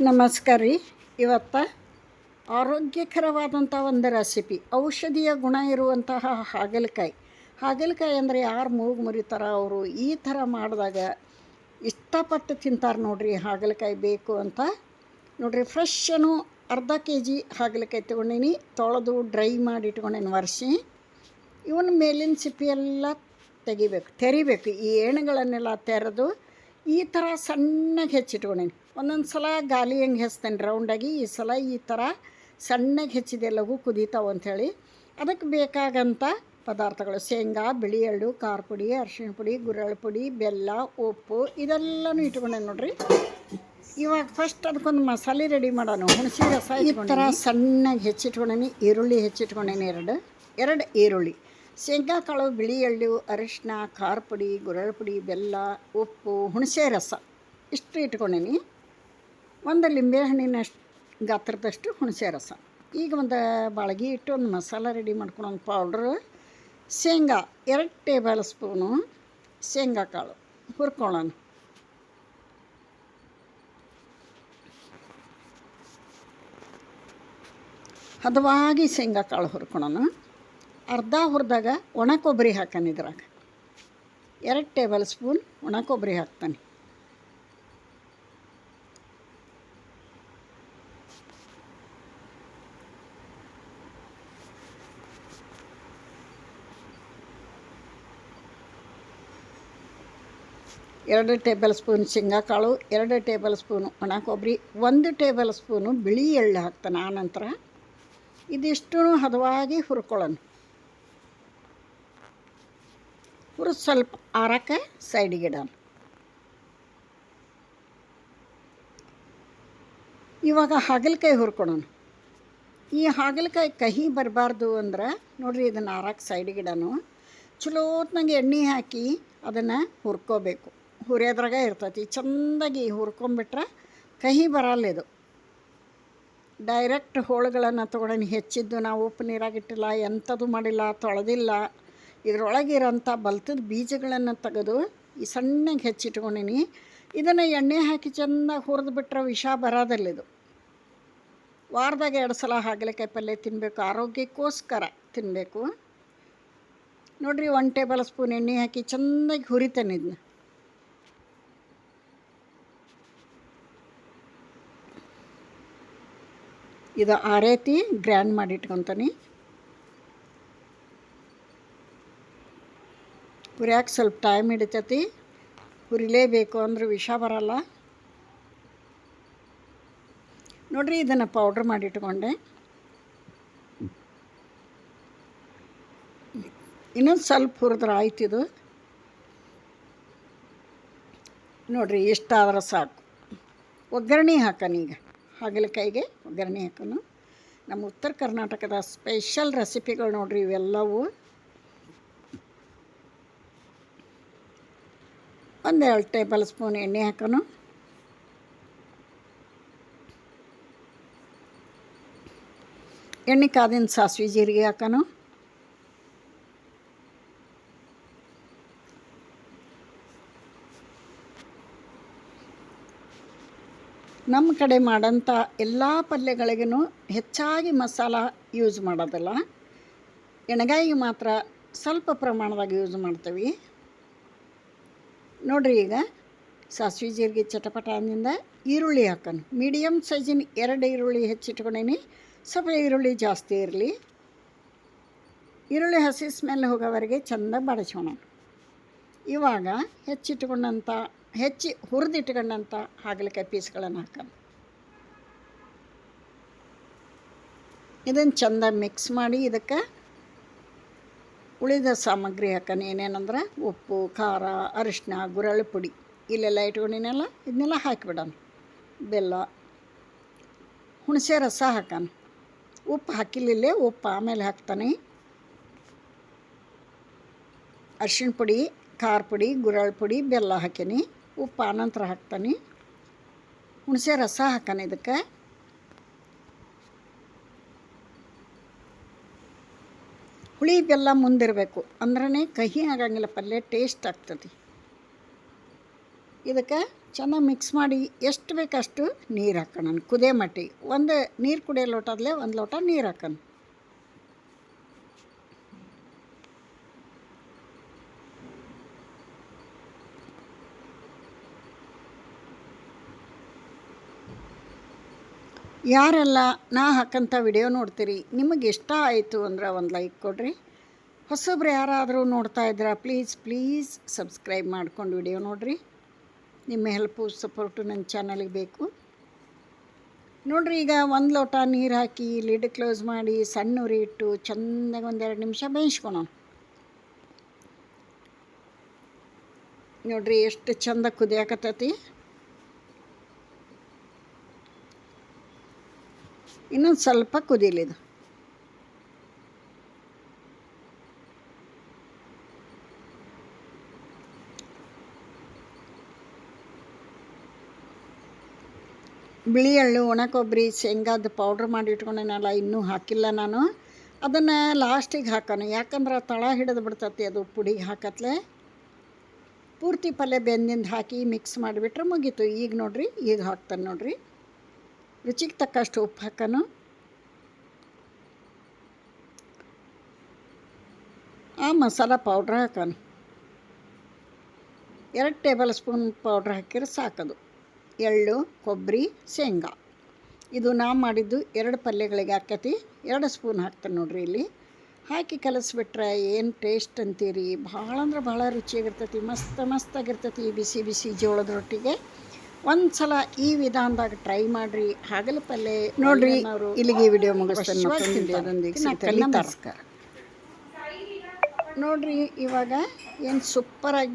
ನಮಸ್ಕಾರ. ರೀ ಇವತ್ತು ಆರೋಗ್ಯಕರವಾದಂಥ ಒಂದು ರೆಸಿಪಿ, ಔಷಧೀಯ ಗುಣ ಇರುವಂತಹ ಹಾಗಲಕಾಯಿ. ಹಾಗಲಕಾಯಿ ಅಂದರೆ ಯಾರು ಮೂಗು ಮುರಿತಾರ ಅವರು ಈ ಥರ ಮಾಡಿದಾಗ ಇಷ್ಟಪಟ್ಟು ತಿಂತಾರೆ ನೋಡ್ರಿ ಹಾಗಲಕಾಯಿ ಬೇಕು ಅಂತ. ನೋಡ್ರಿ ಫ್ರೆಶನು ಅರ್ಧ ಕೆ ಜಿ ಹಾಗಲಕಾಯಿ ತೊಗೊಂಡೀನಿ, ತೊಳೆದು ಡ್ರೈ ಮಾಡಿ ಇಟ್ಕೊಂಡೇನಿ ಒರೆಸಿ ಇವನ್ ಮೇಲಿನ ಸಿಪ್ಪಿ ಎಲ್ಲ ತೆಗಿಬೇಕು, ತೆರಿಬೇಕು. ಈ ಎಣ್ಣೆಗಳನ್ನೆಲ್ಲ ತೆರೆದು ಈ ಥರ ಸಣ್ಣಗೆ ಹೆಚ್ಚಿಟ್ಕೊಂಡೇನಿ. ಒಂದೊಂದು ಸಲ ಗಾಲಿ ಹೆಂಗೆ ಹೆಚ್ತೇನೆ ರೌಂಡಾಗಿ ಈ ಸಲ ಈ ಥರ ಸಣ್ಣಗೆ ಹೆಚ್ಚಿದೆ ಲಘು ಕುದೀತಾವೆ ಅಂಥೇಳಿ. ಅದಕ್ಕೆ ಬೇಕಾಗಂಥ ಪದಾರ್ಥಗಳು ಶೇಂಗಾ ಬಿಳಿ ಎಳ್ಳು ಖಾರ ಪುಡಿ ಅರಿಶಿಣ ಪುಡಿ ಗುರಳ್ ಪುಡಿ ಬೆಲ್ಲ ಉಪ್ಪು ಇದೆಲ್ಲನೂ ಇಟ್ಕೊಂಡೆ ನೋಡ್ರಿ. ಇವಾಗ ಫಸ್ಟ್ ಅದಕ್ಕೊಂದು ಮಸಾಲೆ ರೆಡಿ ಮಾಡೋಣ ಹುಣಸೆ ರಸ ಈ ಥರ ಸಣ್ಣಗೆ ಹೆಚ್ಚಿಟ್ಕೊಂಡೇನಿ. ಈರುಳ್ಳಿ ಹೆಚ್ಚಿಟ್ಕೊಂಡೇನಿ ಎರಡು. ಎರಡು ಈರುಳ್ಳಿ. ಶೇಂಗಾ ಕಾಳು ಬಿಳಿ ಎಳ್ಳು ಅರಿಶಿನ ಖಾರ ಪುಡಿ ಗುರಳ್ ಪುಡಿ ಬೆಲ್ಲ ಉಪ್ಪು ಹುಣಸೆ ರಸ ಇಷ್ಟು ಇಟ್ಕೊಂಡೇನಿ. ಒಂದು ಲಿಂಬೆಹಣ್ಣಿನಷ್ಟು ಗಾತ್ರದಷ್ಟು ಹುಣಸೆ ರಸ. ಈಗ ಒಂದು ಬಾಳಗಿ ಇಟ್ಟು ಒಂದು ಮಸಾಲ ರೆಡಿ ಮಾಡ್ಕೊಂಡು ಒಂದು ಪೌಡ್ರು ಶೇಂಗಾ ಎರಡು ಟೇಬಲ್ ಸ್ಪೂನು ಶೇಂಗಾ ಕಾಳು ಹುರ್ಕೊಳ್ಳೋಣ ಹದವಾಗಿ ಶೇಂಗಾ ಕಾಳು ಹುರ್ಕೊಳ್ಳೋಣ ಅರ್ಧ ಹುರಿದಾಗ ಒಣ ಕೊಬ್ಬರಿ ಹಾಕೋಣ ಇದ್ರಾಗ. ಎರಡು ಟೇಬಲ್ ಸ್ಪೂನ್ ಒಣ ಕೊಬ್ಬರಿ ಹಾಕ್ತಾನೆ. ಎರಡು ಟೇಬಲ್ ಸ್ಪೂನ್ ಶೇಂಗಾಕಾಳು, ಎರಡು ಟೇಬಲ್ ಸ್ಪೂನು ಒಣ ಕೊಬ್ಬರಿ, ಒಂದು ಟೇಬಲ್ ಸ್ಪೂನು ಬಿಳಿ ಎಳ್ಳು ಹಾಕ್ತಾನೆ ಆನಂತರ ಇದಿಷ್ಟು ಹದವಾಗಿ ಹುರ್ಕೊಳ್ಳೋಣ. ಹುರಿದು ಸ್ವಲ್ಪ ಆರಕ್ಕೆ ಸೈಡಿಗೆ ಇಡೋಣ. ಇವಾಗ ಹಾಗಲಕಾಯಿ ಹುರ್ಕೊಳೋಣ ಈ ಹಾಗಲಕಾಯಿ ಕಹಿ ಬರಬಾರ್ದು ಅಂದ್ರೆ ನೋಡಿರಿ ಇದನ್ನು ಆರಕ್ಕೆ ಸೈಡಿಗೆ ಇಡೋಣ. ಚಲೋತ್ನಾಗೆ ಎಣ್ಣೆ ಹಾಕಿ ಅದನ್ನು ಹುರ್ಕೋಬೇಕು. ಹುರಿಯೋದ್ರಾಗ ಇರ್ತೈತಿ. ಚೆಂದಾಗಿ ಹುರ್ಕೊಂಬಿಟ್ರೆ ಕಹಿ ಬರಲ್ಲ ಇದು. ಡೈರೆಕ್ಟ್ ಹೋಳುಗಳನ್ನು ತೊಗೊಂಡು ಹೆಚ್ಚಿದ್ದು ನಾವು ಉಪ್ಪು ನೀರಾಗಿಟ್ಟಿಲ್ಲ ಎಂಥದ್ದು ಮಾಡಿಲ್ಲ, ತೊಳೆದಿಲ್ಲ. ಇದರೊಳಗಿರೋಂಥ ಬಲ್ತದ ಬೀಜಗಳನ್ನು ತೆಗೆದು ಈ ಸಣ್ಣಗೆ ಹೆಚ್ಚಿಟ್ಕೊಂಡಿನಿ. ಇದನ್ನು ಎಣ್ಣೆ ಹಾಕಿ ಚೆಂದಾಗಿ ಹುರಿದು ಬಿಟ್ರೆ ವಿಷ ಬರೋದಲ್ಲಿದು ವಾರದಾಗ ಎರಡು ಸಲ ಹಾಗಲಕಾಯಿ ಪಲ್ಯ ತಿನ್ನಬೇಕು ಆರೋಗ್ಯಕ್ಕೋಸ್ಕರ ತಿನ್ನಬೇಕು ನೋಡಿರಿ ಒನ್ ಟೇಬಲ್ ಸ್ಪೂನ್ ಎಣ್ಣೆ ಹಾಕಿ ಚೆಂದಾಗಿ ಹುರಿತೇನೆ ಇದನ್ನ ಇದು ಆ ರೀತಿ ಗ್ರ್ಯಾಂಡ್ ಮಾಡಿ ಇಟ್ಕೊತೀನಿ ಹುರಿಯಾಕೆ ಸ್ವಲ್ಪ ಟೈಮ್ ಹಿಡಿತೈತಿ. ಹುರಿಲೇಬೇಕು ಅಂದ್ರೆ ವಿಷ ಬರಲ್ಲ. ನೋಡಿರಿ ಇದನ್ನು ಪೌಡ್ರ್ ಮಾಡಿ ಇಟ್ಕೊಂಡೆ ಇನ್ನೊಂದು ಸ್ವಲ್ಪ ಹುರಿದ್ರೆ ಆಯ್ತಿದು ನೋಡಿರಿ ಇಷ್ಟಾದ್ರೆ ಸಾಕು. ಒಗ್ಗರಣೆ ಹಾಕನೀಗ. ಹಾಗಲಕಾಯಿಗೆ ಒಗ್ಗರಣೆ ಹಾಕೋಣ. ನಮ್ಮ ಉತ್ತರ ಕರ್ನಾಟಕದ ಸ್ಪೆಷಲ್ ರೆಸಿಪಿಗಳು ನೋಡಿರಿ ಇವೆಲ್ಲವೂ. ಒಂದೆರಡು ಟೇಬಲ್ ಸ್ಪೂನ್ ಎಣ್ಣೆ ಹಾಕೋಣ. ಎಣ್ಣೆ ಕಾದಿನ ಸಾಸಿವೆ ಜೀರಿಗೆ ಹಾಕೋಣ. ನಮ್ಮ ಕಡೆ ಮಾಡೋಂಥ ಎಲ್ಲ ಪಲ್ಯಗಳಿಗೂ ಹೆಚ್ಚಾಗಿ ಮಸಾಲ ಯೂಸ್ ಮಾಡೋದಲ್ಲ. ಎಣಗಾಯಿಗೆ ಮಾತ್ರ ಸ್ವಲ್ಪ ಪ್ರಮಾಣದಾಗ ಯೂಸ್ ಮಾಡ್ತೀವಿ. ನೋಡಿರಿ ಈಗ ಸಾಸಿವೆ ಜೀರಿಗೆ ಚಟಪಟ ಅಂದಿಂದ ಈರುಳ್ಳಿ ಹಾಕೋಣ. ಮೀಡಿಯಮ್ ಸೈಜಿನ ಎರಡು ಈರುಳ್ಳಿ ಹೆಚ್ಚಿಟ್ಕೊಂಡೀನಿ. ಸ್ವಲ್ಪ ಈರುಳ್ಳಿ ಜಾಸ್ತಿ ಇರಲಿ. ಈರುಳ್ಳಿ ಹಸಿ ಸ್ಮೆಲ್ ಹೋಗೋವರೆಗೆ ಚೆಂದ ಬಡಿಸೋಣ. ಇವಾಗ ಹೆಚ್ಚಿಟ್ಕೊಂಡಂಥ ಹೆಚ್ಚಿ ಹುರಿದಿಟ್ಕೊಂಡಂಥ ಹಾಗಲಕಾಯಿ ಪೀಸ್ಗಳನ್ನು ಹಾಕೋಣ ಇದನ್ನು ಚೆಂದ ಮಿಕ್ಸ್ ಮಾಡಿ ಇದಕ್ಕೆ ಉಳಿದ ಸಾಮಗ್ರಿ ಹಾಕೋಣ. ಏನೇನಂದ್ರೆ ಉಪ್ಪು, ಖಾರ ಅರಿಶಿನ ಗುರಳು ಪುಡಿ. ಇಲ್ಲೆಲ್ಲ ಇಟ್ಕೊಂಡಿನೆಲ್ಲ ಇದನ್ನೆಲ್ಲ ಹಾಕಿಬಿಡೋಣ. ಬೆಲ್ಲ, ಹುಣಸೆ ರಸ ಹಾಕೋಣ. ಉಪ್ಪು ಹಾಕಿಲ್ಲ ಉಪ್ಪು ಆಮೇಲೆ ಹಾಕ್ತಾನೆ. ಅರಿಶಿಣ ಪುಡಿ, ಖಾರ ಪುಡಿ ಗುರಳ್ ಪುಡಿ, ಬೆಲ್ಲ ಹಾಕೀನಿ ಉಪ್ಪು ಆನಂತರ ಹಾಕ್ತಾನೆ. ಹುಣಸೆ ರಸ ಹಾಕಾನೆ ಇದಕ್ಕೆ. ಹುಳಿ ಬೆಲ್ಲ ಮುಂದಿರಬೇಕು. ಅಂದ್ರೆ ಕಹಿ ಆಗಂಗಿಲ್ಲ ಪಲ್ಯ ಟೇಸ್ಟ್ ಆಗ್ತದೆ. ಇದಕ್ಕೆ ಚೆನ್ನಾಗಿ ಮಿಕ್ಸ್ ಮಾಡಿ ಎಷ್ಟು ಬೇಕಷ್ಟು ನೀರು ಹಾಕೋಣ ಕುದೇ ಮಟ್ಟಿ. ಒಂದು ನೀರು ಕುಡಿಯೋ ಲೋಟದಲ್ಲೇ ಒಂದು ಲೋಟ ನೀರು ಹಾಕೋಣ. ಯಾರೆಲ್ಲ, ನಾ ಹಾಕಂಥ ವಿಡಿಯೋ ನೋಡ್ತೀರಿ. ನಿಮಗೆ ಇಷ್ಟ ಆಯಿತು ಅಂದ್ರೆ ಒಂದು ಲೈಕ್ ಕೊಡ್ರಿ. ಹೊಸೊಬ್ರು ಯಾರಾದರೂ ನೋಡ್ತಾ ಇದ್ದೀರಾ ಪ್ಲೀಸ್ ಪ್ಲೀಸ್ ಸಬ್ಸ್ಕ್ರೈಬ್ ಮಾಡ್ಕೊಂಡು ವಿಡಿಯೋ ನೋಡಿರಿ. ನಿಮ್ಮ ಹೆಲ್ಪು ಸಪೋರ್ಟು ನನ್ನ ಚಾನಲಿಗೆ ಬೇಕು. ನೋಡ್ರಿ, ಈಗ ಒಂದು ಲೋಟ ನೀರು ಹಾಕಿ ಲಿಡ್ ಕ್ಲೋಸ್ ಮಾಡಿ, ಸಣ್ಣ ಉರಿ ಇಟ್ಟು ಚೆಂದಾಗಿ ಒಂದೆರಡು ನಿಮಿಷ ಬೇಯಿಸ್ಕೊಳೋಣ. ನೋಡ್ರಿ, ಎಷ್ಟು ಚಂದ ಕುದಿಯಾಕತ್ತೈತಿ. ಇನ್ನೊಂದು ಸ್ವಲ್ಪ ಕುದೀಲಿದು ಬಿಳಿ ಎಳ್ಳು ಒಣ ಕೊಬ್ಬರಿ ಶೇಂಗಾದ ಪೌಡ್ರ್ ಮಾಡಿ ಇಟ್ಕೊಂಡೇನಲ್ಲ, ಇನ್ನೂ ಹಾಕಿಲ್ಲ ನಾನು. ಅದನ್ನು ಲಾಸ್ಟಿಗೆ ಹಾಕೋಣ. ಯಾಕಂದ್ರೆ ತಳ ಹಿಡಿದು ಬಿಡ್ತತಿ ಅದು ಪುಡಿಗೆ ಹಾಕತ್ಲೆ. ಪೂರ್ತಿ ಪಲ್ಯ ಬೆಂದಿಂದ ಹಾಕಿ ಮಿಕ್ಸ್ ಮಾಡಿಬಿಟ್ರೆ ಮುಗೀತು. ಈಗ ನೋಡ್ರಿ, ಈಗ ಹಾಕ್ತಾನೆ ನೋಡ್ರಿ. ರುಚಿಗೆ ತಕ್ಕಷ್ಟು ಉಪ್ಪು ಹಾಕೋಣ ಆ ಮಸಾಲ ಪೌಡ್ರ್ ಹಾಕೋಣ ಎರಡು ಟೇಬಲ್ ಸ್ಪೂನ್ ಪೌಡ್ರ್ ಹಾಕಿದ್ರೆ ಸಾಕದು. ಎಳ್ಳು ಕೊಬ್ಬರಿ ಶೇಂಗಾ. ಇದು ನಾ ಮಾಡಿದ್ದು ಎರಡು ಪಲ್ಯಗಳಿಗೆ ಹಾಕತಿ ಎರಡು ಸ್ಪೂನ್ ಹಾಕ್ತಾನೆ ನೋಡ್ರಿ ಇಲ್ಲಿ. ಹಾಕಿ ಕಲಸಿಬಿಟ್ರೆ ಏನು ಟೇಸ್ಟ್ ಅಂತೀರಿ? ಭಾಳ ಅಂದ್ರೆ ಭಾಳ ರುಚಿಯಾಗಿರ್ತೈತಿ. ಮಸ್ತ್ ಮಸ್ತಾಗಿರ್ತೈತಿ ಬಿಸಿ ಬಿಸಿ ಜೋಳದ ರೊಟ್ಟಿಗೆ. ಒಂದು ಸಲ ಈ ವಿಧಾನದಾಗ ಟ್ರೈ ಮಾಡ್ರಿ ಹಾಗಲ ಪಲ್ಯ ನೋಡ್ರಿ ಇಲ್ಲಿಗೆ ವಿಡಿಯೋ ಮುಗಿಸ್ತಾರೆ ನಮಸ್ಕಾರ. ನೋಡ್ರಿ ಇವಾಗ ಏನು ಸೂಪರಾಗಿ